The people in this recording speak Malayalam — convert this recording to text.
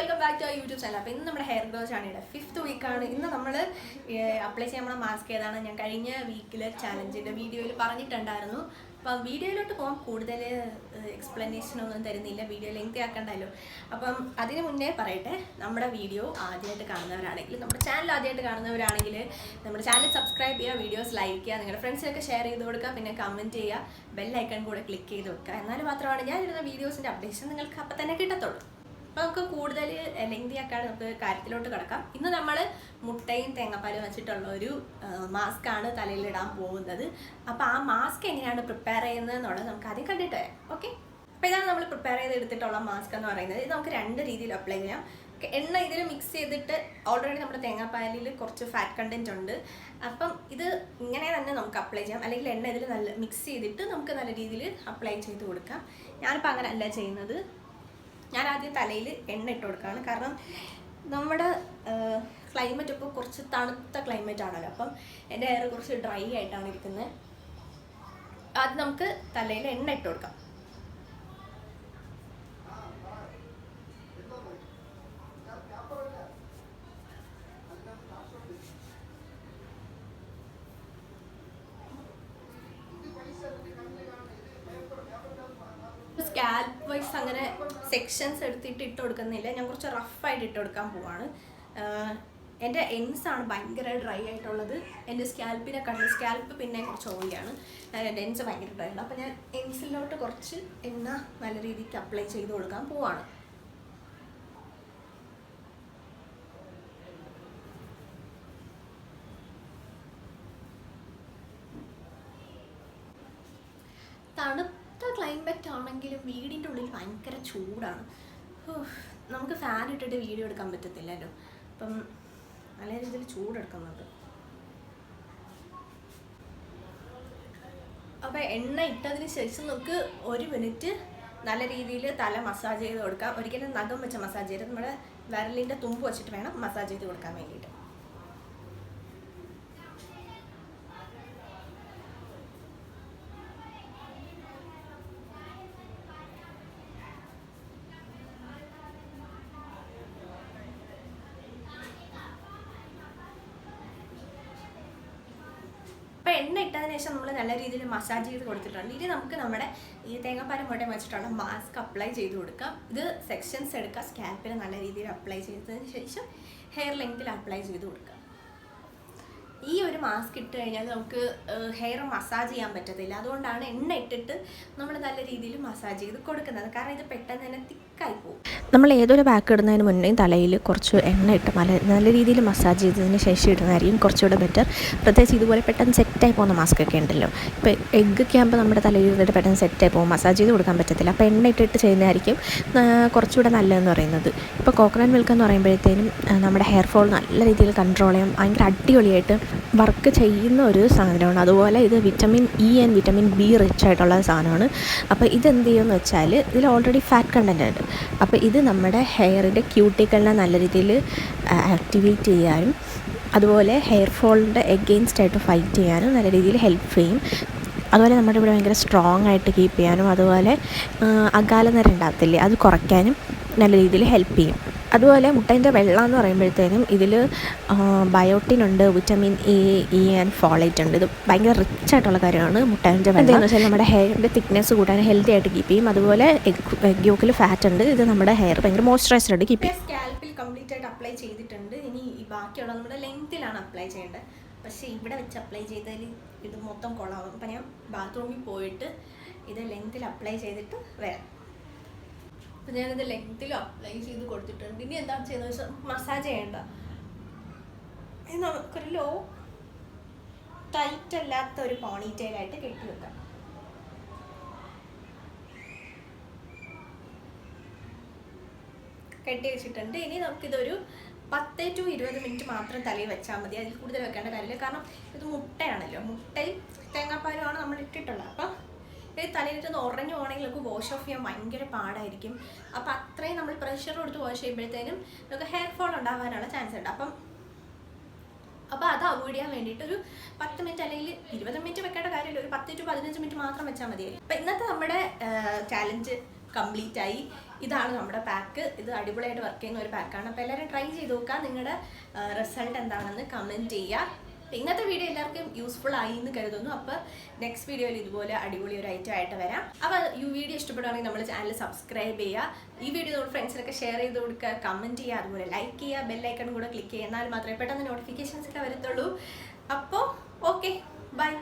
Welcome back to YouTube channel അപ്പോൾ ഇന്ന് നമ്മുടെ ഹെയർ ഗ്രോ ചാനലിയുടെ ഫിഫ്ത്ത് വീക്കാണ് ഇന്ന് നമ്മൾ അപ്ലൈ ചെയ്യാൻ നമ്മുടെ മാസ്ക് ഏതാണ്? ഞാൻ കഴിഞ്ഞ വീക്കിലെ ചാലഞ്ചിന്റെ വീഡിയോയിൽ പറഞ്ഞിട്ടുണ്ടായിരുന്നു. അപ്പം വീഡിയോയിലോട്ട് പോകാൻ കൂടുതൽ എക്സ്പ്ലനേഷൻ ഒന്നും തരുന്നില്ല. വീഡിയോ ലെങ്ത് ആക്കണ്ടല്ലോ. അപ്പം അതിന് മുന്നേ പറയട്ടെ നമ്മുടെ വീഡിയോ ആദ്യമായിട്ട് കാണുന്നവരാണെങ്കിൽ നമ്മുടെ ചാനൽ ആദ്യമായിട്ട് കാണുന്നവരാണെങ്കിൽ നമ്മുടെ ചാനൽ സബ്സ്ക്രൈബ് ചെയ്യുക വീഡിയോസ് ലൈക്ക് ചെയ്യുക നിങ്ങളുടെ ഫ്രണ്ട്സിനൊക്കെ ഷെയർ ചെയ്ത് കൊടുക്കുക പിന്നെ കമന്റ് ചെയ്യുക ബെല്ലൈക്കൺ കൂടെ ക്ലിക്ക് ചെയ്ത് വെക്കുക. എന്നാൽ മാത്രമാണ് ഞാൻ വീഡിയോസിന്റെ അപ്ഡേഷൻ നിങ്ങൾക്ക് അപ്പം തന്നെ കിട്ടത്തുള്ളൂ. അപ്പോൾ നമുക്ക് കൂടുതൽ ലെങ്തി നമുക്ക് കാര്യത്തിലോട്ട് കിടക്കാം. ഇന്ന് നമ്മൾ മുട്ടയും തേങ്ങാപ്പാലും വെച്ചിട്ടുള്ള ഒരു മാസ്ക് ആണ് തലയിലിടാൻ പോകുന്നത്. അപ്പോൾ ആ മാസ്ക് എങ്ങനെയാണ് പ്രിപ്പയർ ചെയ്യുന്നത് എന്നുള്ളത് നമുക്ക് ആദ്യം കണ്ടിട്ട് ഓക്കെ അപ്പോൾ ഇതാണ് നമ്മൾ പ്രിപ്പയർ ചെയ്ത് എടുത്തിട്ടുള്ള മാസ്ക് എന്ന് പറയുന്നത്. ഇത് നമുക്ക് രണ്ട് രീതിയിൽ അപ്ലൈ ചെയ്യാം. എണ്ണ ഇതിൽ മിക്സ് ചെയ്തിട്ട് ഓൾറെഡി നമ്മുടെ തേങ്ങാപ്പാലിൽ കുറച്ച് ഫാറ്റ് കണ്ടന്റ് ഉണ്ട്. അപ്പം ഇത് ഇങ്ങനെ തന്നെ നമുക്ക് അപ്ലൈ ചെയ്യാം. അല്ലെങ്കിൽ എണ്ണ ഇതിൽ നല്ല മിക്സ് ചെയ്തിട്ട് നമുക്ക് നല്ല രീതിയിൽ അപ്ലൈ ചെയ്ത് കൊടുക്കാം. ഞാനിപ്പോൾ അങ്ങനെ അല്ല ചെയ്യുന്നത്. ഞാൻ ആദ്യം തലയിൽ എണ്ണ ഇട്ട് കൊടുക്കുകയാണ്. കാരണം നമ്മുടെ ക്ലൈമറ്റ് ഇപ്പോൾ കുറച്ച് തണുത്ത ക്ലൈമറ്റ് ആണല്ലോ. അപ്പം എന്റെ ഹെയർ കുറച്ച് ഡ്രൈ ആയിട്ടാണ് ഇരിക്കുന്നത്. ആദ്യം നമുക്ക് തലയിൽ എണ്ണ ഇട്ട് കൊടുക്കാം സ്കാൽപ്പ് വൈസ് അങ്ങനെ സെക്ഷൻസ് എടുത്തിട്ട് ഇട്ട് കൊടുക്കുന്നില്ല. ഞാൻ കുറച്ച് റഫായിട്ട് ഇട്ട് കൊടുക്കാൻ പോവാണ്. എന്റെ എൻസ് ആണ് ഭയങ്കര ഡ്രൈ ആയിട്ടുള്ളത്. എന്റെ സ്കാൽപ്പിനെ കണ്ട് സ്കാൽപ്പ് പിന്നെ കുറച്ച് ഓയിലാണ് എന്റെ എൻസ് ഭയങ്കര ഡ്രൈ ഉണ്ട് അപ്പോൾ ഞാൻ എൻസിലോട്ട് കുറച്ച് എണ്ണ നല്ല രീതിക്ക് അപ്ലൈ ചെയ്ത് കൊടുക്കാൻ പോവാണ് തണുത്ത ക്ലൈമറ്റ് ആണെങ്കിലും വീടിന്റെ ഉള്ളിൽ ഭയങ്കര ചൂടാണ്. നമുക്ക് ഫാൻ ഇട്ടിട്ട് വീഡിയോ എടുക്കാൻ പറ്റത്തില്ലല്ലോ. അപ്പം നല്ല രീതിയിൽ ചൂടെടുക്കുന്നുണ്ട്. അപ്പോൾ എണ്ണ ഇട്ടതിന് ശേഷം നമുക്ക് ഒരു മിനിറ്റ് നല്ല രീതിയിൽ തല മസാജ് ചെയ്ത് കൊടുക്കാം. ഒരിക്കലും നഖം വെച്ച് മസാജ് ചെയ്ത് നമ്മുടെ വിരലിന്റെ തുമ്പ് വെച്ചിട്ട് വേണം മസാജ് ചെയ്ത് കൊടുക്കാൻ വേണ്ടിയിട്ട്. എണ്ണ ഇട്ടതിന് ശേഷം നമ്മൾ നല്ല രീതിയിൽ മസാജ് ചെയ്ത് കൊടുത്തിട്ടുണ്ട്. ഇനി നമുക്ക് നമ്മുടെ ഈ തേങ്ങാപ്പാലും മുട്ടയും വെച്ചിട്ടുള്ള മാസ്ക് അപ്ലൈ ചെയ്ത് കൊടുക്കാം. ഇത് സെക്ഷൻസ് എടുക്കുക സ്കാൽപ്പിൽ നല്ല രീതിയിൽ അപ്ലൈ ചെയ്തതിന് ശേഷം ഹെയർ ലെങ്ത്തിൽ അപ്ലൈ ചെയ്ത് കൊടുക്കുക ഈ ഒരു മാസ്ക് ഇട്ട് കഴിഞ്ഞാൽ നമുക്ക് ഹെയർ മസാജ് ചെയ്യാൻ പറ്റത്തില്ല. അതുകൊണ്ടാണ് എണ്ണ ഇട്ടിട്ട് നമ്മൾ നല്ല രീതിയിൽ മസാജ് ചെയ്ത് കൊടുക്കുന്നത്. കാരണം ഇത് പെട്ടെന്ന് തന്നെ തിക്കായി പോകും. നമ്മൾ ഏതൊരു ബാക്ക് ഇടുന്നതിന് മുന്നേ തലയിൽ കുറച്ച് എണ്ണ ഇട്ട് നല്ല നല്ല രീതിയിൽ മസാജ് ചെയ്തതിന് ശേഷം ഇടുന്നതായിരിക്കും കുറച്ചുകൂടെ ബെറ്റർ പ്രത്യേകിച്ച് ഇതുപോലെ പെട്ടെന്ന് സെറ്റായി പോകുന്ന മാസ്ക് ഒക്കെ ഉണ്ടല്ലോ. ഇപ്പോൾ എഗ്ഗ് ഒക്കെ ആകുമ്പോൾ നമ്മുടെ തലയിൽ ഇരുന്നിട്ട് പെട്ടെന്ന് സെറ്റായി പോകും. മസാജ് ചെയ്ത് കൊടുക്കാൻ പറ്റത്തില്ല. അപ്പോൾ എണ്ണ ഇട്ടിട്ട് ചെയ്യുന്നതായിരിക്കും കുറച്ചുകൂടെ നല്ലതെന്ന് പറയുന്നത്. ഇപ്പോൾ കോക്കനട്ട് മിൽക്ക് എന്ന് പറയുമ്പോഴത്തേനും നമ്മുടെ ഹെയർ ഫോൾ നല്ല രീതിയിൽ കൺട്രോൾ ചെയ്യാം ഭയങ്കര അടിപൊളിയായിട്ട് വർക്ക് ചെയ്യുന്ന ഒരു സാധനമാണ്. അതുപോലെ ഇത് vitamin E and vitamin B rich ആയിട്ടുള്ള സാധനമാണ്. അപ്പോൾ ഇതെന്ത് ചെയ്യുമെന്ന് വെച്ചാൽ ഇതിൽ ഓൾറെഡി ഫാറ്റ് കണ്ടന്റ് ഉണ്ട്. അപ്പോൾ ഇത് നമ്മുടെ ഹെയറിന്റെ ക്യൂട്ടിക്കലിനെ നല്ല രീതിയിൽ ആക്ടിവേറ്റ് ചെയ്യാനും അതുപോലെ ഹെയർ ഫോളിന്റെ എഗെയിൻസ്റ്റ് ആയിട്ട് ഫൈറ്റ് ചെയ്യാനും നല്ല രീതിയിൽ ഹെൽപ്പ് ചെയ്യും. അതുപോലെ നമ്മുടെ ഇവിടെ ഭയങ്കര സ്ട്രോങ് ആയിട്ട് കീപ്പ് ചെയ്യാനും അതുപോലെ അകാല ഉണ്ടാകത്തില്ലേ അത് കുറയ്ക്കാനും നല്ല രീതിയിൽ ഹെൽപ്പ് ചെയ്യും. അതുപോലെ മുട്ടേന്റെ വെള്ളം എന്ന് പറയുമ്പോഴത്തേനും ഇതിൽ ബയോട്ടിൻ ഉണ്ട് vitamin A E and folate ഉണ്ട്. ഇത് ഭയങ്കര റിച്ച് ആയിട്ടുള്ള കാര്യമാണ് മുട്ടേന്റെ വെള്ളം. എന്ന് വെച്ചാൽ നമ്മുടെ ഹെയറിന്റെ തിക്നെസ് കൂടാൻ ഹെൽത്തി ആയിട്ട് കീപ്പ് ചെയ്യും. അതുപോലെ എഗ് യോക്കിൽ ഫാറ്റ് ഉണ്ട്. ഇത് നമ്മുടെ ഹെയർ ഭയങ്കര മോയ്സ്ചറൈസ്ഡ് ആയിട്ട് കീപ്പ് ചെയ്യും. സ്കാൽപ്പിൽ കംപ്ലീറ്റ് ആയിട്ട് അപ്ലൈ ചെയ്തിട്ടുണ്ട്. ഇനി ഈ ബാക്കിയുള്ള നമ്മുടെ ലെങ്ത്തിലാണ് അപ്ലൈ ചെയ്യേണ്ടത്. പക്ഷേ ഇവിടെ വെച്ച് അപ്ലൈ ചെയ്താൽ ഇത് മൊത്തം കൊള്ളാവും അപ്പം ഞാൻ ബാത്റൂമിൽ പോയിട്ട് ഇത് ലെങ്ത്തിൽ അപ്ലൈ ചെയ്തിട്ട് വരാം. അപ്പം ഞാനത് ലെങ്തിലോ അപ്ലൈ ചെയ്ത് കൊടുത്തിട്ടുണ്ട്. ഇനി എന്താ ചെയ്യുന്നത് വെച്ചാൽ മസാജ് ചെയ്യേണ്ട. നമുക്കൊരു ലോ ടൈറ്റ് അല്ലാത്ത ഒരു പോണിറ്റെയിലായിട്ട് കെട്ടി വെക്കാം. കെട്ടി വെച്ചിട്ടുണ്ട്. ഇനി നമുക്കിതൊരു പത്ത് ടു ഇരുപത് മിനിറ്റ് മാത്രം തലയിൽ വെച്ചാൽ മതി. അതിൽ കൂടുതൽ വെക്കേണ്ട കാര്യമില്ല. കാരണം ഇത് മുട്ടയാണല്ലോ. മുട്ടയും തേങ്ങാപ്പാലുമാണ് നമ്മൾ ഇട്ടിട്ടുള്ളത്. അപ്പം ഇത് തലയിലിട്ട് ഉറഞ്ഞു പോകണമെങ്കിൽ നമുക്ക് വാഷ് ഓഫ് ചെയ്യാൻ ഭയങ്കര പാടായിരിക്കും. അപ്പം അത്രയും നമ്മൾ പ്രഷർ കൊടുത്ത് വാഷ് ചെയ്യുമ്പോഴത്തേനും നമുക്ക് ഹെയർ ഫോൾ ഉണ്ടാകാനുള്ള ചാൻസ് ഉണ്ട്. അപ്പം അപ്പോൾ അത് അവോയ്ഡ് ചെയ്യാൻ വേണ്ടിയിട്ട് ഒരു പത്ത് മിനിറ്റ് അല്ലെങ്കിൽ ഇരുപത് മിനിറ്റ് വെക്കേണ്ട കാര്യമില്ല. ഒരു പത്ത് ടു പതിനഞ്ച് മിനിറ്റ് മാത്രം വെച്ചാൽ മതിയായിരിക്കും. അപ്പം ഇന്നത്തെ നമ്മുടെ ചാലഞ്ച് കംപ്ലീറ്റ് ആയി. ഇതാണ് നമ്മുടെ പാക്ക് ഇത് അടിപൊളിയായിട്ട് വർക്ക് ചെയ്യുന്ന ഒരു പാക്കാണ് അപ്പോൾ എല്ലാവരും ട്രൈ ചെയ്ത് നോക്കുക നിങ്ങളുടെ റിസൾട്ട് എന്താണെന്ന് കമന്റ് ചെയ്യുക അപ്പോൾ ഇന്നത്തെ വീഡിയോ എല്ലാവർക്കും യൂസ്ഫുൾ ആയി എന്ന് കരുതുന്നു അപ്പോൾ നെക്സ്റ്റ് വീഡിയോയിൽ ഇതുപോലെ അടിപൊളി ഒരു ഐറ്റം ആയിട്ട് വരാം. അപ്പോൾ ഈ വീഡിയോ ഇഷ്ടപ്പെടുകയാണെങ്കിൽ നമ്മുടെ ചാനൽ സബ്സ്ക്രൈബ് ചെയ്യുക. ഈ വീഡിയോ നമ്മുടെ ഫ്രണ്ട്സിനൊക്കെ ഷെയർ ചെയ്ത് കൊടുക്കുക കമന്റ് ചെയ്യുക അതുപോലെ ലൈക്ക് ചെയ്യുക ബെല്ലൈക്കൺ കൂടെ ക്ലിക്ക് ചെയ്യുക. എന്നാൽ മാത്രമേ പെട്ടെന്ന് നോട്ടിഫിക്കേഷൻസ് ഒക്കെ വരത്തുള്ളൂ. അപ്പോൾ ഓക്കെ ബൈ